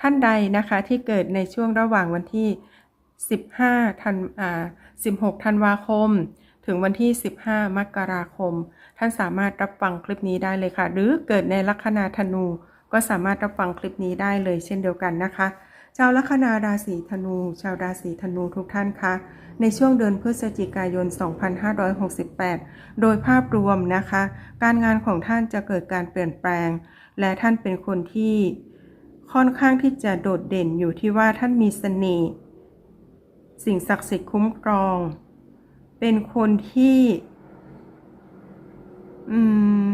ท่านใดนะคะที่เกิดในช่วงระหว่างวันที่ 15ธันอ่า16 ธันวาคม ถึงวันที่ 15 มกราคม ท่านสามารถรับฟังคลิปนี้ได้เลยค่ะ หรือเกิดในลัคนาธนูก็สามารถรับฟังคลิปนี้ได้เลยเช่นเดียวกันนะคะชาวลัคนาราศีธนู ชาวราศีธนูทุกท่านคะในช่วงเดือนพฤศจิกายน 2568 โดยภาพรวมนะคะ การงานของท่านจะเกิดการเปลี่ยนแปลง และท่านเป็นคนที่ ค่อนข้างที่จะโดดเด่นอยู่ที่ว่าท่านมีเสน่ห์สิ่งศักดิ์สิทธิ์คุ้มครอง เป็นคนที่ม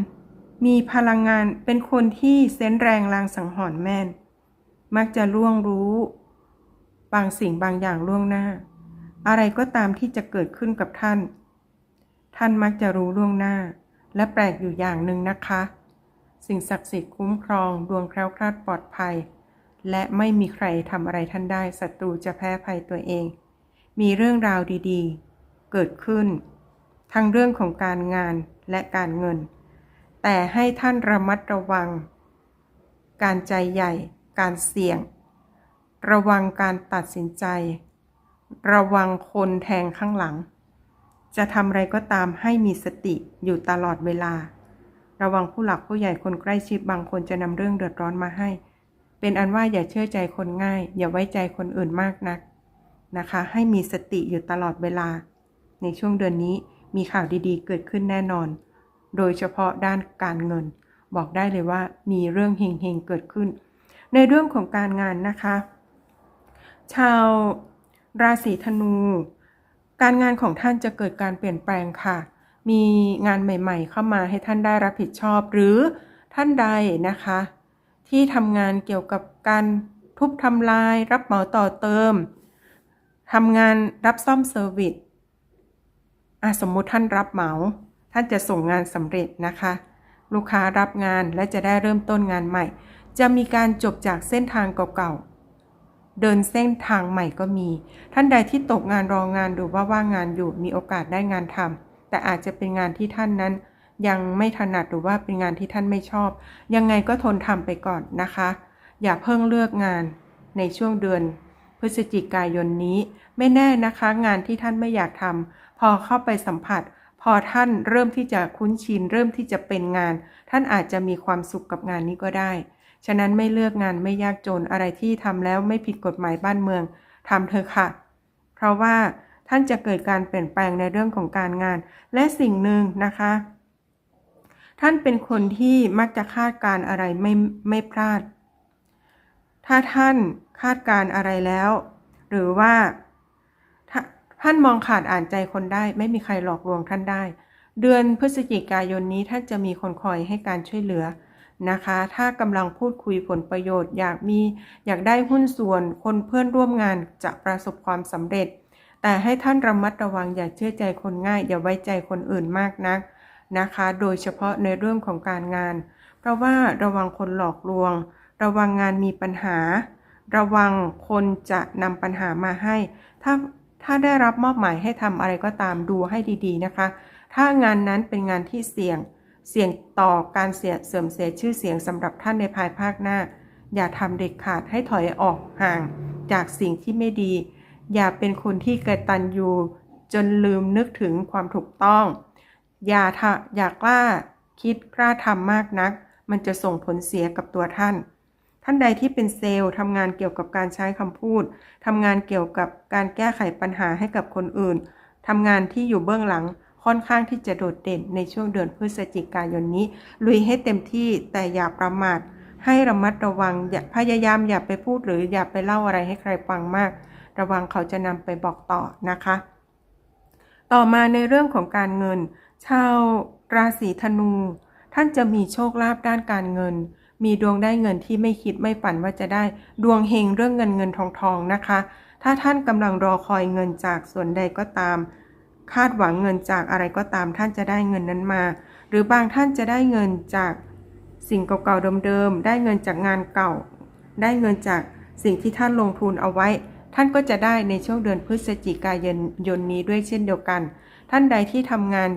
มีพลังงานเป็นคนที่เซนแรงลางสังหรณ์แม่น มักจะล่วงรู้ บางสิ่งบางอย่างล่วงหน้า อะไรก็ตามที่จะเกิดขึ้นกับท่าน ท่านมักจะรู้ล่วงหน้า และแปลกอยู่อย่างหนึ่งนะคะ สิ่งศักดิ์สิทธิ์คุ้มครองดวงแคล้วคลาดปลอดภัย และไม่มีใครทำอะไรท่านได้ศัตรูจะแพ้ภัยตัวเอง มีเรื่องราวดีๆ เกิดขึ้น ทั้งเรื่องของการงานและการเงิน แต่ให้ท่านระมัดระวัง การใจใหญ่ การเสี่ยง ระวังการตัดสินใจ ระวังคนแทงข้างหลัง จะทำอะไรก็ตามให้มีสติอยู่ตลอดเวลา ระวังผู้หลักผู้ใหญ่คนใกล้ชิดบางคนจะนำเรื่องเดือดร้อนมาให้ เป็นอันว่าอย่าเชื่อใจคนง่าย อย่าไว้ใจคนอื่นมากนักนะคะ ให้มีสติอยู่ตลอดเวลา ในช่วงเดือนนี้มีข่าวดีๆ เกิดขึ้นแน่นอน โดยเฉพาะด้านการเงิน บอกได้เลยว่ามีเรื่องเฮงๆเกิดขึ้น ในเรื่องของการงานนะคะ ชาวราศีธนู การงานของท่านจะเกิดการเปลี่ยนแปลงค่ะ มีงานใหม่ ๆ เข้ามาให้ท่านได้รับผิดชอบ หรือท่านใดนะคะ ที่ทำงานเกี่ยวกับการทุบทำลาย รับเหมาต่อเติมทำงานรับซ่อมเซอร์วิสอะสมมุติท่านรับเหมา ท่านจะส่งงานสำเร็จนะคะ ลูกค้ารับงานและจะได้เริ่มต้นงานใหม่ จะมีการจบจากเส้นทางเก่าๆ เดินเส้นทางใหม่ก็มี ท่านใดที่ตกงานรองงานหรือว่าว่างงานอยู่มีโอกาสได้งานทำ แต่อาจจะเป็นงานที่ท่านนั้น ยังไม่ถนัดหรือว่าเป็นงานที่ท่านไม่ชอบ ยังไงก็ทนทำไปก่อนนะคะ อย่าเพิ่งเลือกงานในช่วงเดือน พฤศจิกายนนี้ ไม่แน่นะคะ งานที่ท่านไม่อยากทำพอเข้าไปสัมผัส พอท่านเริ่มที่จะคุ้นชิน เริ่มที่จะเป็นงาน ท่านอาจจะมีความสุขกับงานนี้ก็ได้ ฉะนั้นไม่เลือกงานไม่ยากจนอะไรที่ทำแล้วไม่ผิดกฎหมายบ้านเมืองทำเถอะค่ะ เพราะว่า ท่านจะเกิดการเปลี่ยนแปลงในเรื่องของการงาน และสิ่งหนึ่งนะคะ ท่านเป็นคนที่มักจะคาดการณ์อะไรไม่ไม่พลาด ถ้าท่านคาดการณ์อะไรแล้ว หรือว่าถ้าท่านมองขาดอ่านใจคนได้ ไม่มีใครหลอกลวงท่านได้ เดือนพฤศจิกายนนี้ท่านจะมีคนคอยให้การช่วยเหลือนะคะ ถ้ากำลังพูดคุยผลประโยชน์ อยากมีอยากได้หุ้นส่วน คนเพื่อนร่วมงานจะประสบความสำเร็จ แต่ให้ท่านระมัดระวังอย่าเชื่อใจคนง่าย อย่าไว้ใจคนอื่นมากนักนะคะ โดยเฉพาะในเรื่องของการงาน เพราะว่าระวังคนหลอกลวง ระวังงานมีปัญหา ระวังคนจะนำปัญหามาให้ ถ้าถ้าได้รับมอบหมายให้ทำอะไรก็ตามดูให้ดีๆนะคะ ถ้างานนั้นเป็นงานที่เสี่ยง เสี่ยงต่อการเสียเสื่อมเสียชื่อเสียงสำหรับท่านในภายภาคหน้า อย่าทำเด็ดขาดให้ถอยออกห่างจากสิ่งที่ไม่ดี อย่าเป็นคนที่กตัญญูจนลืมนึกถึงความถูกต้อง อย่าทะอย่ากล้าคิดกล้าทำมากนัก มันจะส่งผลเสียกับตัวท่าน ท่านใดที่เป็นเซลล์ทำงานเกี่ยวกับการใช้คำพูดทำงานเกี่ยวกับการแก้ไขปัญหาให้กับคนอื่นทำงานที่อยู่เบื้องหลังค่อนข้างที่จะโดดเด่นในช่วงเดือนพฤศจิกายนนี้ ลุยให้เต็มที่แต่อย่าประมาทให้ระมัดระวังอย่าพยายามอย่าไปพูดหรืออย่าไปเล่าอะไรให้ใครฟังมาก ระวังเขาจะนำไปบอกต่อนะคะ ต่อมาในเรื่องของการเงิน ชาวราศีธนู ท่านจะมีโชคลาภด้านการเงิน มีดวงได้เงินที่ไม่คิดไม่ฝันว่าจะได้ดวงเฮงเรื่องเงินเงินทองทองนะคะ ถ้าท่านกำลังรอคอยเงินจากส่วนใดก็ตาม คาดหวังเงินจากอะไรก็ตาม ท่านจะได้เงินนั้นมา หรือบางท่านจะได้เงินจากสิ่งเก่าๆเดิมๆ ได้เงินจากงานเก่า ได้เงินจากสิ่งที่ท่านลงทุนเอาไว้ ท่านก็จะได้ในช่วงเดือนพฤศจิกายนยนนี้ด้วยเช่นเดียวกัน ท่านใดที่ทำงาน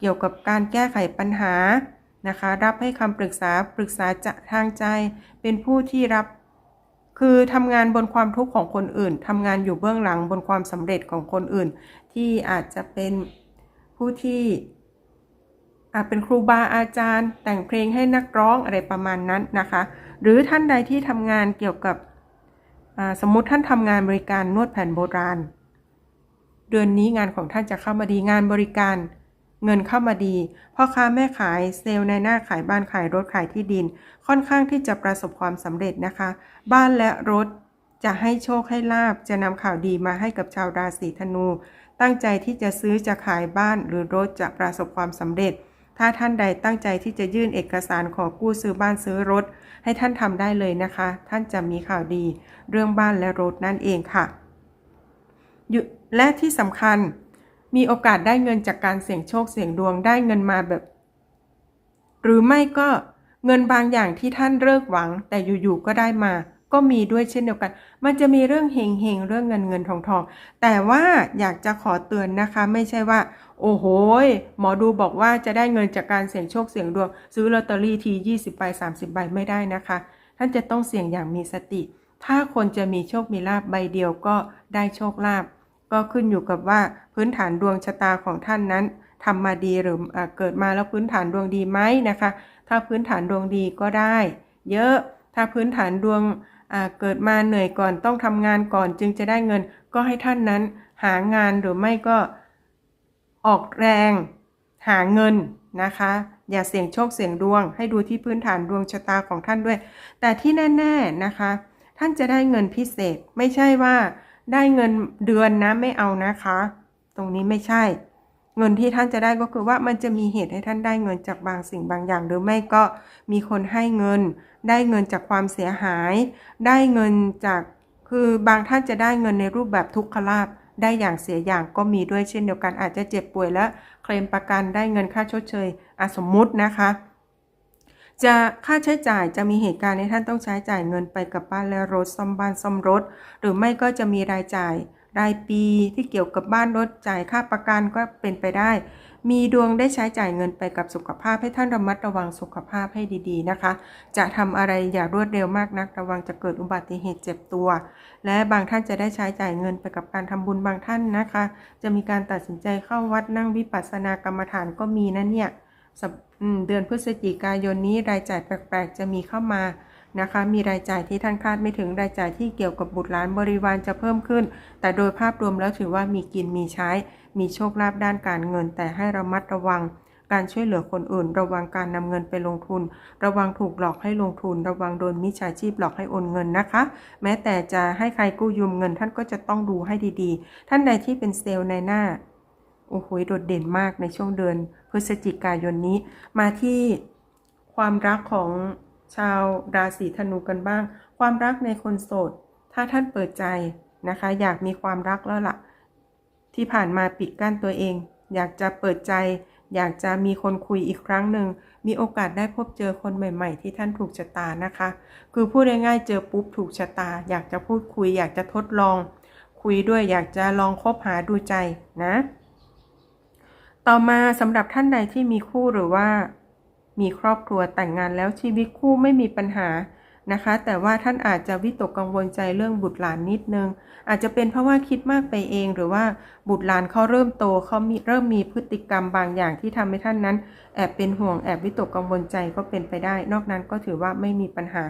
เกี่ยวกับการแก้ไขปัญหานะคะ รับให้คำปรึกษาปรึกษาจะทางใจ เป็นผู้ที่รับ คือทำงานบนความทุกข์ของคนอื่นทำงานอยู่เบื้องหลังบนความสำเร็จของคนอื่น ที่อาจจะเป็นผู้ที่อาจเป็นครูบาอาจารย์ แต่งเพลงให้นักร้องอะไรประมาณนั้นนะคะ หรือท่านใดที่ทำงานเกี่ยวกับ สมมติท่านทำงานบริการนวดแผนโบราณ เดือนนี้งานของท่านจะเข้ามาดีงานบริการ เงินเข้ามาดีพ่อค้าแม่ขายเซลล์ในหน้าขายบ้านขายรถขายที่ดิน ค่อนข้างที่จะประสบความสำเร็จนะคะ บ้านและรถจะให้โชคให้ลาบจะนำข่าวดีมาให้กับชาวราศีธนู ตั้งใจที่จะซื้อจะขายบ้านหรือรถจะประสบความสำเร็จ ถ้าท่านใดตั้งใจที่จะยื่นเอกสารขอกู้ซื้อบ้านซื้อรถ ให้ท่านทำได้เลยนะคะ ท่านจะมีข่าวดี เรื่องบ้านและรถนั่นเองค่ะ และที่สำคัญมีโอกาสได้เงินจากการเสี่ยงโชคเสี่ยงดวงได้เงินมาแบบ หรือไม่ก็เงินบางอย่างที่ท่านเลิกหวังแต่อยู่ๆก็ได้มา ก็มีด้วยเช่นเดียวกัน มันจะมีเรื่องเฮงเฮงเรื่องเงินเงินทองทอง แต่ว่าอยากจะขอเตือนนะคะ ไม่ใช่ว่า โอ้โหหมอดูบอกว่าจะได้เงินจากการเสี่ยงโชคเสี่ยงดวง ซื้อลอตเตอรี่ที 20ใบ30ใบไม่ได้นะคะ ท่านจะต้องเสี่ยงอย่างมีสติ ถ้าคนจะมีโชคมีลาบใบเดียวก็ได้โชคลาภก็ขึ้นอยู่กับว่าพื้นฐานดวงชะตาของท่านนั้นทำมาดีหรืออเกิดมาแล้วพื้นฐานดวงดีไหมนะคะ ถ้าพื้นฐานดวงดีก็ได้ เยอะถ้าพื้นฐานดวง เกิดมาเหนื่อยก่อนต้องทำงานก่อนจึงจะได้เงิน ก็ให้ท่านนั้นหางานหรือไม่ก็ออกแรง หาเงินนะคะ อย่าเสี่ยงโชคเสี่ยงดวง ให้ดูที่พื้นฐานดวงชะตาของท่านด้วย แต่ที่แน่ ๆนะคะ ท่านจะได้เงินพิเศษไม่ใช่ว่าได้เงินเดือนนะไม่เอานะคะ ตรงนี้ไม่ใช่ เงินที่ท่านจะได้ก็คือว่ามันจะมีเหตุให้ท่านได้เงินจากบางสิ่งบางอย่าง หรือไม่ก็มีคนให้เงิน ได้เงินจากความเสียหาย ได้เงินจากคือบางท่านจะได้เงินในรูปแบบทุกขลาภได้อย่างเสียอย่างก็มีด้วยเช่นเดียวกันอาจจะเจ็บป่วยและเคลมประกันได้เงินค่าชดเชยอสมมุตินะคะ จะค่าใช้จ่ายจะมีเหตุการณ์ให้ท่านต้องใช้จ่ายเงินไปกับบ้านและรถซ่อมบ้านซ่อมรถ หรือไม่ก็จะมีรายจ่าย รายปีที่เกี่ยวกับบ้านรถจ่ายค่าประกันก็เป็นไปได้ มีดวงได้ใช้จ่ายเงินไปกับสุขภาพให้ท่านระมัดระวังสุขภาพให้ดีๆนะคะ จะทำอะไรอย่ารวดเร็วมากนัก ระวังจะเกิดอุบัติเหตุเจ็บตัว และบางท่านจะได้ใช้จ่ายเงินไปกับการทำบุญบางท่านนะคะ จะมีการตัดสินใจเข้าวัดนั่งวิปัสสนากรรมฐานก็มีนะเนี่ยเดือนพฤศจิกายนนี้รายจ่ายแปลกๆ จะมีเข้ามา นะคะ มีรายจ่ายที่ท่านคาดไม่ถึงรายจ่ายที่เกี่ยวกับบุตรหลานบริวารจะเพิ่มขึ้น แต่โดยภาพรวมแล้วถือว่ามีกินมีใช้ มีโชคลาภด้านการเงิน แต่ให้ระมัดระวัง การช่วยเหลือคนอื่น ระวังการนำเงินไปลงทุน ระวังถูกหลอกให้ลงทุน ระวังโดนมิจฉาชีพหลอกให้โอนเงินนะคะ แม้แต่จะให้ใครกู้ยืมเงิน ท่านก็จะต้องดูให้ดีๆ ท่านใดที่เป็นเซลล์ในหน้าโอ้โหโดดเด่นมากในช่วงเดือนพฤศจิกายนนี้ มาที่ความรักของ ชาวราศีธนูกันบ้าง ความรักในคนโสด ถ้าท่านเปิดใจนะคะ อยากมีความรักแล้วล่ะ ที่ผ่านมาปิดกั้นตัวเอง อยากจะเปิดใจ อยากจะมีคนคุยอีกครั้งหนึ่ง มีโอกาสได้พบเจอคนใหม่ ๆ ที่ท่านถูกชะตานะคะ คือพูดง่ายๆเจอปุ๊บถูกชะตา อยากจะพูดคุย อยากจะทดลอง คุยด้วยอยากจะลองคบหาดูใจนะ ต่อมาสำหรับท่านใดที่มีคู่หรือว่า มีครอบครัวแต่งงานแล้วชีวิตคู่ไม่มีปัญหานะคะ แต่ว่าท่านอาจจะวิตกกังวลใจเรื่องบุตรหลานนิดนึง อาจจะเป็นเพราะว่าคิดมากไปเองหรือว่าบุตรหลานเขาเริ่มโตเขามีเริ่มมีพฤติกรรมบางอย่างที่ทำให้ท่านนั้น แอบเป็นห่วงแอบวิตกกังวลใจก็เป็นไปได้ นอกนั้นก็ถือว่าไม่มีปัญหา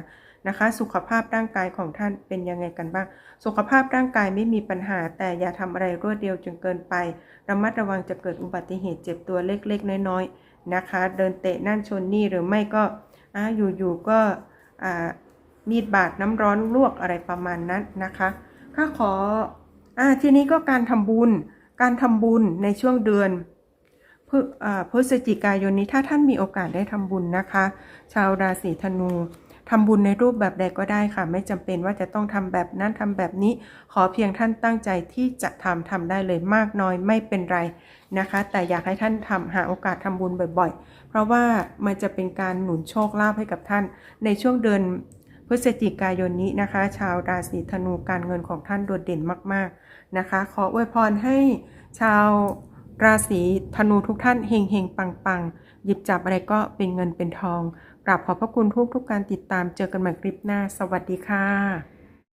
นะคะ สุขภาพร่างกายของท่านเป็นยังไงกันบ้าง สุขภาพร่างกายไม่มีปัญหา แต่อย่าทำอะไรรวดเร็วจนเกินไประมัดระวังจะเกิดอุบัติเหตุเจ็บตัวเล็กๆ น้อยๆ นะคะ เดินเตะนั่นชนนี่หรือไม่ก็ออยู่ๆก็มีดบาดน้ำร้อนลวกอะไรประมาณนั้นนะคะข้าขออทีนี้ก็การทำบุญ การทำบุญในช่วงเดือนพฤศจิกายนนี้ถ้าท่านมีโอกาสได้ทำบุญนะคะ ชาวราศีธนู ทำบุญในรูปแบบใดก็ได้ค่ะ ไม่จำเป็นว่าจะต้องทำแบบนั้นทำแบบนี้ ขอเพียงท่านตั้งใจที่จะทำทำได้เลยมากน้อยไม่เป็นไรนะคะ แต่อยากให้ท่านทำหาโอกาสทำบุญบ่อย ๆ เพราะว่ามันจะเป็นการหนุนโชคลาภให้กับท่าน ในช่วงเดือนพฤศจิกายนนี้นะคะ ชาวราศีธนูการเงินของท่านโดดเด่นมากๆนะคะ ขออวยพรให้ชาวราศีธนูทุกท่านเฮงเฮงปังปังหยิบจับอะไรก็เป็นเงินเป็นทอง กราบขอบพระคุณทุกทุกการติดตามเจอกันใหม่คลิปหน้า สวัสดีค่ะ